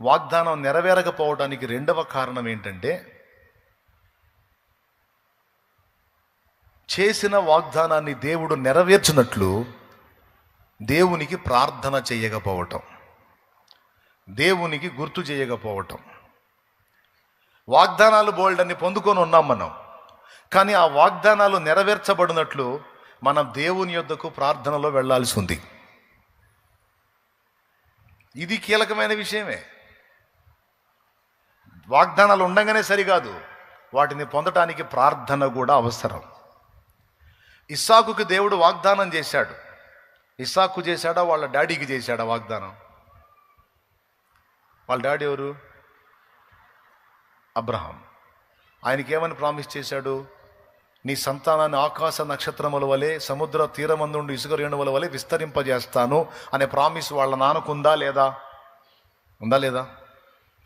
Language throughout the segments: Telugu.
వాగ్దానం నెరవేరకపోవడానికి రెండవ కారణం ఏంటంటే చేసిన వాగ్దానాన్ని దేవుడు నెరవేర్చినట్లు దేవునికి ప్రార్థన చేయకపోవటం దేవునికి గుర్తు చేయకపోవటం. వాగ్దానాలు బోల్డన్ని పొందుకొని ఉన్నాం మనం కానీ ఆ వాగ్దానాలు నెరవేర్చబడినట్లు మనం దేవుని యొద్దకు ప్రార్థనలో వెళ్ళాల్సి ఉంది. ఇది కీలకమైన విషయమే. వాగ్దానాలు ఉండగానే సరికాదు. వాటిని పొందటానికి ప్రార్థన కూడా అవసరం. ఇస్సాకుకి దేవుడు వాగ్దానం చేశాడు. ఇస్సాకు చేశాడా? వాళ్ళ డాడీకి చేశాడా వాగ్దానం? వాళ్ళ డాడీ ఎవరు? అబ్రహాం. ఆయనకి ఏమని ప్రామిస్ చేశాడు? నీ సంతానాన్ని ఆకాశ నక్షత్రముల వలె సముద్ర తీరమందుండి ఇసుక రేణువుల వలె విస్తరింపజేస్తాను అనే ప్రామిస్ వాళ్ళ నాన్నకు ఉందా లేదా? ఉందా లేదా?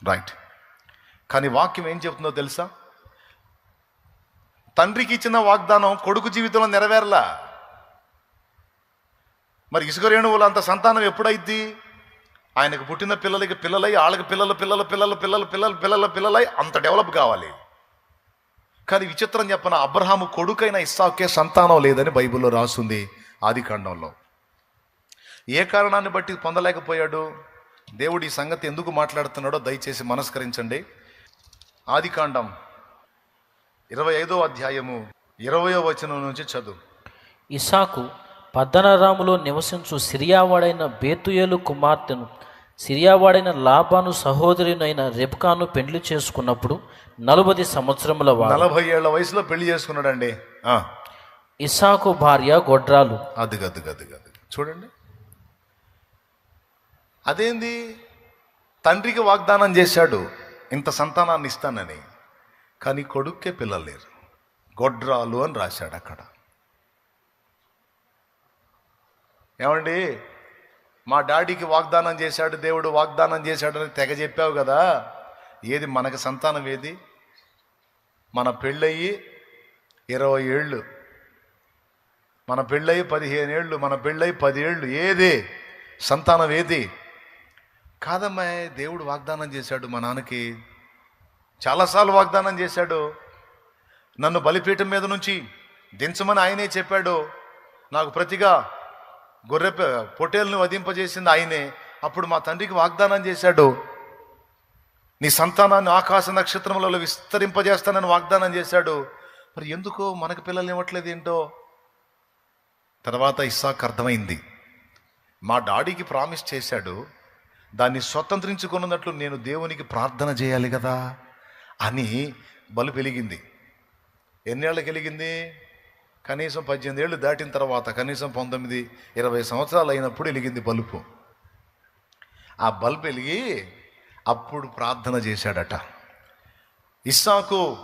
రైట్. కానీ వాక్యం ఏం చెప్తుందో తెలుసా? తండ్రికి ఇచ్చిన వాగ్దానం కొడుకు జీవితంలో నెరవేరలా? మరి ఇసుక రేణువులు అంత సంతానం ఎప్పుడైద్ది? ఆయనకు పుట్టిన పిల్లలకి పిల్లలై వాళ్ళకి పిల్లల పిల్లల పిల్లల పిల్లల పిల్లల పిల్లల పిల్లలై అంత డెవలప్ కావాలి. కానీ విచిత్రం చెప్పన అబ్రహాము కొడుకైన ఇస్సాకే సంతానం లేదని బైబిల్లో రాస్తుంది ఆది కాండంలో ఏ కారణాన్ని బట్టి పొందలేకపోయాడు? దేవుడు ఈ సంగతి ఎందుకు మాట్లాడుతున్నాడో దయచేసి మనస్కరించండి. ఆది కాండం ఇరవై ఐదో అధ్యాయము ఇరవయో వచనం నుంచి చదువు. ఇసాకు పద్దనరాములో నివసించు సిరియావాడైన బేతుయేలు కుమార్తెను సిరియావాడైన లాబాను సహోదరునైన రెబ్కాను పెండ్లి చేసుకున్నప్పుడు నలుబది సంవత్సరముల నలభై ఏళ్ళ వయసులో పెళ్ళి చేసుకున్నాడండి. ఇసాకు భార్య గొడ్రాలు. అది గది గది గది చూడండి. అదేంది? తండ్రికి వాగ్దానం చేశాడు. ఇంత సంతానాన్ని ఇస్తానని కానీ కొడుక్కే పిల్లలు లేరు. గొడ్రాలు అని రాశాడు అక్కడ. ఏమండి? మా డాడీకి వాగ్దానం చేశాడు దేవుడు వాగ్దానం చేశాడని తెగ చెప్పావు కదా. ఏది మనకు సంతానం ఏది? మన పెళ్ళయి ఇరవై ఏళ్ళు. మన పెళ్ళయి పదిహేను ఏళ్ళు మన పెళ్ళయి పది ఏళ్ళు. ఏది? సంతానం ఏది? కాదమ్మా దేవుడు వాగ్దానం చేశాడు మా నాన్నకి. చాలాసార్లు వాగ్దానం చేశాడు. నన్ను బలిపీఠం మీద నుంచి దించమని ఆయనే చెప్పాడు. నాకు ప్రతిగా గొర్రె పొటేల్ని వధింపజేసింది ఆయనే. అప్పుడు మా తండ్రికి వాగ్దానం చేశాడు. నీ సంతానాన్ని ఆకాశ నక్షత్రములలో విస్తరింపజేస్తానని వాగ్దానం చేశాడు. మరి ఎందుకో మనకు పిల్లలు ఇవ్వట్లేదు ఏంటో? తర్వాత ఇస్సాకు అర్థమైంది. మా డాడీకి ప్రామిస్ చేశాడు. దాన్ని స్వతంత్రించుకున్నట్లు నేను దేవునికి ప్రార్థన చేయాలి కదా అని బలు వెలిగింది. ఎన్నేళ్ళకి వెలిగింది? కనీసం పద్దెనిమిది ఏళ్ళు దాటిన తర్వాత కనీసం పంతొమ్మిది ఇరవై సంవత్సరాలు అయినప్పుడు వెలిగింది బల్బు ఆ బల్బు వెలిగి అప్పుడు ప్రార్థన చేశాడట. ఇస్సాకు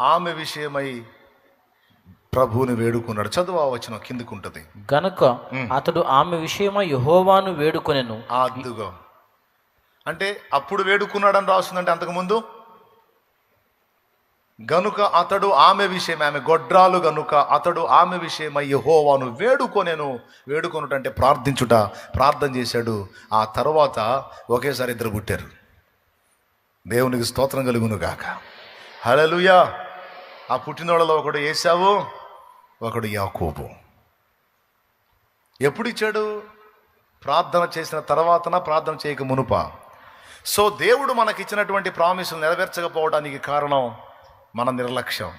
ఆమె విషయమై ప్రభువుని వేడుకున్నాడు. చదువు ఆ వచనం కిందికుంటది. గనుక అతడు ఆమె విషయమై యహోవాను వేడుకొనెను. అద్దుగో. అంటే అప్పుడు వేడుకున్నాడని రాస్తుందంటే అంతకుముందు? గనుక అతడు ఆమె విషయం ఆమె గొడ్రాలు గనుక అతడు ఆమె విషయమై యహోవాను వేడుకొనేను. వేడుకొనుట అంటే ప్రార్థించుట ప్రార్థన చేశాడు. ఆ తర్వాత ఒకేసారి ఇద్దరు పుట్టారు. దేవునికి స్తోత్రం కలుగును గాక. హలలుయా ఆ పుట్టినోళ్ళలో ఒకడు ఏసావు ఒకడు యాకోబు. ఎప్పుడు ఇచ్చాడు ప్రార్థన చేసిన తర్వాతన ప్రార్థన చేయక మునుప. సో దేవుడు మనకిచ్చినటువంటి ప్రామిసులు నెరవేర్చకపోవడానికి కారణం మన నిర్లక్ష్యం.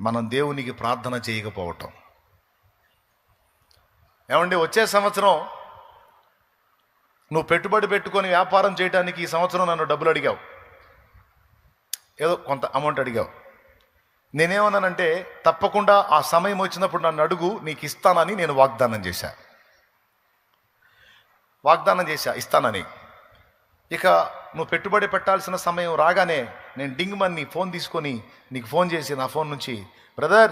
మనం దేవునికి ప్రార్థన చేయకపోవటం. ఏమండి వచ్చే సంవత్సరం నువ్వు పెట్టుబడి పెట్టుకొని వ్యాపారం చేయడానికి ఈ సంవత్సరం నన్ను డబ్బులు అడిగావు. ఏదో కొంత అమౌంట్ అడిగావు. నేనేమన్నానంటే తప్పకుండా ఆ సమయం వచ్చినప్పుడు నన్ను అడుగు నీకు ఇస్తానని నేను వాగ్దానం చేశా. వాగ్దానం చేశా ఇస్తానని. ఇక నువ్వు పెట్టుబడి పెట్టాల్సిన సమయం రాగానే నేను డింగ్ మని నీ ఫోన్ తీసుకొని నీకు ఫోన్ చేసి నా ఫోన్ నుంచి బ్రదర్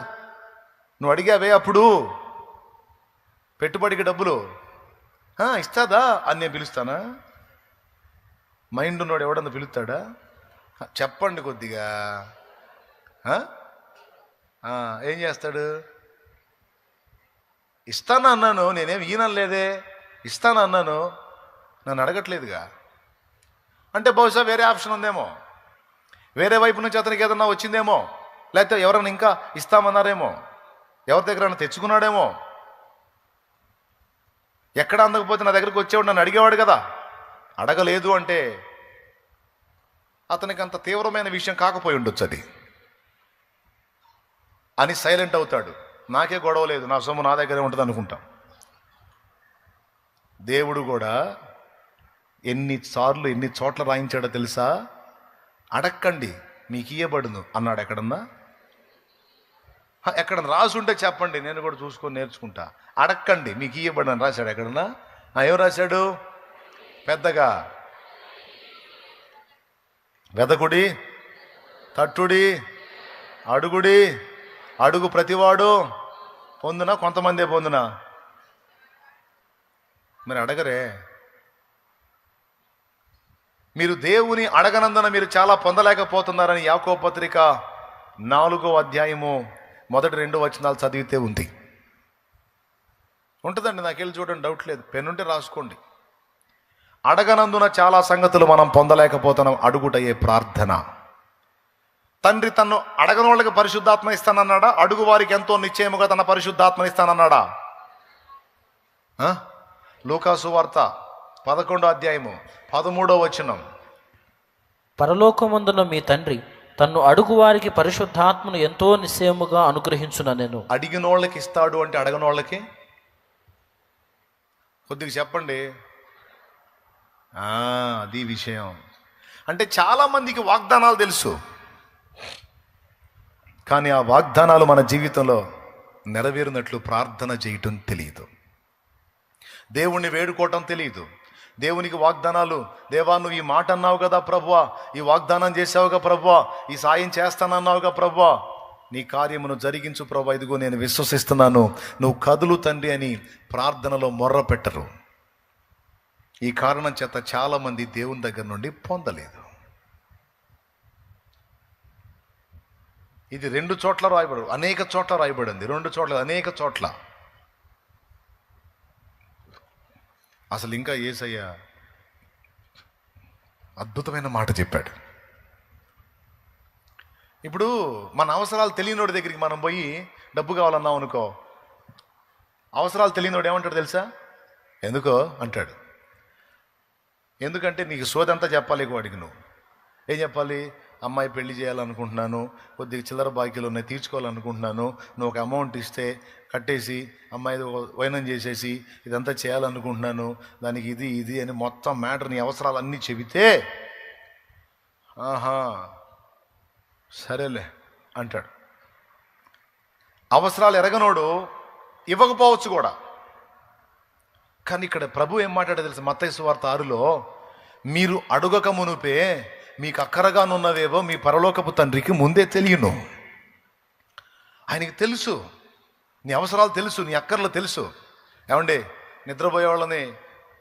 నువ్వు అడిగావే అప్పుడు? పెట్టుబడికి డబ్బులు? ఇస్తాదా? అని నేను పిలుస్తానా? మైండ్ ఉన్నోడు ఎవడన్నా పిలుస్తాడా? చెప్పండి కొద్దిగా. ఏం చేస్తాడు? ఇస్తాను అన్నాను నేనేం ఈయనలేదే ఇస్తాను అన్నాను నన్ను అడగట్లేదుగా. అంటే బహుశా వేరే ఆప్షన్ ఉందేమో. వేరే వైపు నుంచి అతనికి ఏదన్నా వచ్చిందేమో. లేకపోతే ఎవరైనా ఇంకా ఇస్తామన్నారేమో. ఎవరి దగ్గర తెచ్చుకున్నాడేమో. ఎక్కడ అందకపోతే నా దగ్గరికి వచ్చేవాడు నన్ను అడిగేవాడు కదా. అడగలేదు అంటే అతనికి అంత తీవ్రమైన విషయం కాకపోయి ఉండొచ్చు అది. అని సైలెంట్ అవుతాడు. నాకే గొడవ లేదు. నా సొమ్ము నా దగ్గరే ఉంటుంది అనుకుంటాం. దేవుడు కూడా ఎన్నిసార్లు ఎన్ని చోట్ల రాయించాడో తెలుసా? అడక్కండి మీకు ఇయ్యబడును అన్నాడు ఎక్కడన్నా? ఎక్కడ రాసుంటే చెప్పండి నేను కూడా చూసుకొని నేర్చుకుంటా. అడక్కండి మీకు ఇయ్యబడి రాశాడు ఎక్కడన్నా? ఏం రాశాడు? పెద్దగా. వెదకుడి తట్టుడి అడుగుడి అడుగు ప్రతివాడు పొందునా కొంతమందే పొందునా? మరి అడగరే. మీరు దేవుని అడగనందున మీరు చాలా పొందలేకపోతున్నారని యాకో పత్రిక నాలుగో అధ్యాయము మొదటి రెండు వచనాలు చదివితే ఉంది. ఉంటుందండి నాకు వెళ్ళి చూడండి డౌట్ లేదు. పెన్నుంటే రాసుకోండి. అడగనందున చాలా సంగతులు మనం పొందలేకపోతున్నాం అడుగుటయ్యే ప్రార్థన. తండ్రి తన్ను అడగని వాళ్ళకి పరిశుద్ధాత్మ ఇస్తానన్నాడా? అడుగు వారికి ఎంతో నిశ్చయముగా తన పరిశుద్ధాత్మ ఇస్తానన్నాడా? లూకాసు వార్త పదకొండో అధ్యాయము పదమూడో వచనం. పరలోకమందున మీ తండ్రి తన్ను అడుగు వారికి పరిశుద్ధాత్మను ఎంతో నిశ్చయముగా అనుగ్రహించున నేను? అడిగిన వాళ్ళకి ఇస్తాడు అంటే అడగని వాళ్ళకి? కొద్దిగా చెప్పండి. అది విషయం. అంటే చాలా మందికి వాగ్దానాలు తెలుసు. కానీ ఆ వాగ్దానాలు మన జీవితంలో నెరవేరినట్లు ప్రార్థన చేయటం తెలియదు. దేవుణ్ణి వేడుకోవటం తెలియదు. దేవునికి వాగ్దానాలు దేవా నువ్వు ఈ మాట అన్నావు కదా ప్రభువా ఈ వాగ్దానం చేసావుగా ప్రభువా ఈ సాయం చేస్తానన్నావుగా ప్రభువా నీ కార్యమును జరిగించు ప్రభా ఇదిగో నేను విశ్వసిస్తున్నాను నువ్వు కదులు తండ్రి అని ప్రార్థనలో మొర్ర పెట్టరు ఈ కారణం చేత చాలామంది దేవుని దగ్గర నుండి పొందలేదు. ఇది రెండు చోట్ల రాయబడు అనేక చోట్ల రాయబడింది. రెండు చోట్ల అనేక చోట్ల. అసలు ఇంకా ఏసయ్య అద్భుతమైన మాట చెప్పాడు. ఇప్పుడు మన అవసరాలు తెలియనోడి దగ్గరికి మనం పోయి డబ్బు కావాలన్నాం అనుకో అవసరాలు తెలియనోడు ఏమంటాడు తెలుసా? ఎందుకో? అంటాడు. ఎందుకంటే నీకు సోదంతా చెప్పాలి వాడికి నువ్వు. ఏం చెప్పాలి? అమ్మాయి పెళ్ళి చేయాలనుకుంటున్నాను కొద్దిగా చిల్లర బాకీలు ఉన్నాయి తీర్చుకోవాలనుకుంటున్నాను నువ్వు ఒక అమౌంట్ ఇస్తే కట్టేసి అమ్మాయి వైనం చేసేసి ఇదంతా చేయాలనుకుంటున్నాను దానికి ఇది ఇది అని మొత్తం మ్యాటర్ నీ అవసరాలన్నీ చెబితే ఆహా సరేలే అంటాడు. అవసరాలు ఎరగనోడు ఇవ్వకపోవచ్చు కూడా. కానీ ఇక్కడ ప్రభు ఏం మాట్లాడో తెలుసు? మత్తైసు వార్త ఆరులో మీరు అడుగక మునుపే మీకు అక్కరగానున్నవేవో మీ పరలోకపు తండ్రికి ముందే తెలియను. ఆయనకి తెలుసు. నీ అవసరాలు తెలుసు నీ అక్కర్లు తెలుసు. ఏమండి నిద్రపోయే వాళ్ళని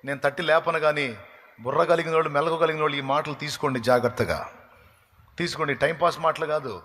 నేను తట్టి లేపను కానీ బుర్ర కలిగిన వాళ్ళు మెలకు కలిగిన వాళ్ళు ఈ మాటలు తీసుకోండి జాగ్రత్తగా. తీసుకోండి టైంపాస్ మాటలు కాదు.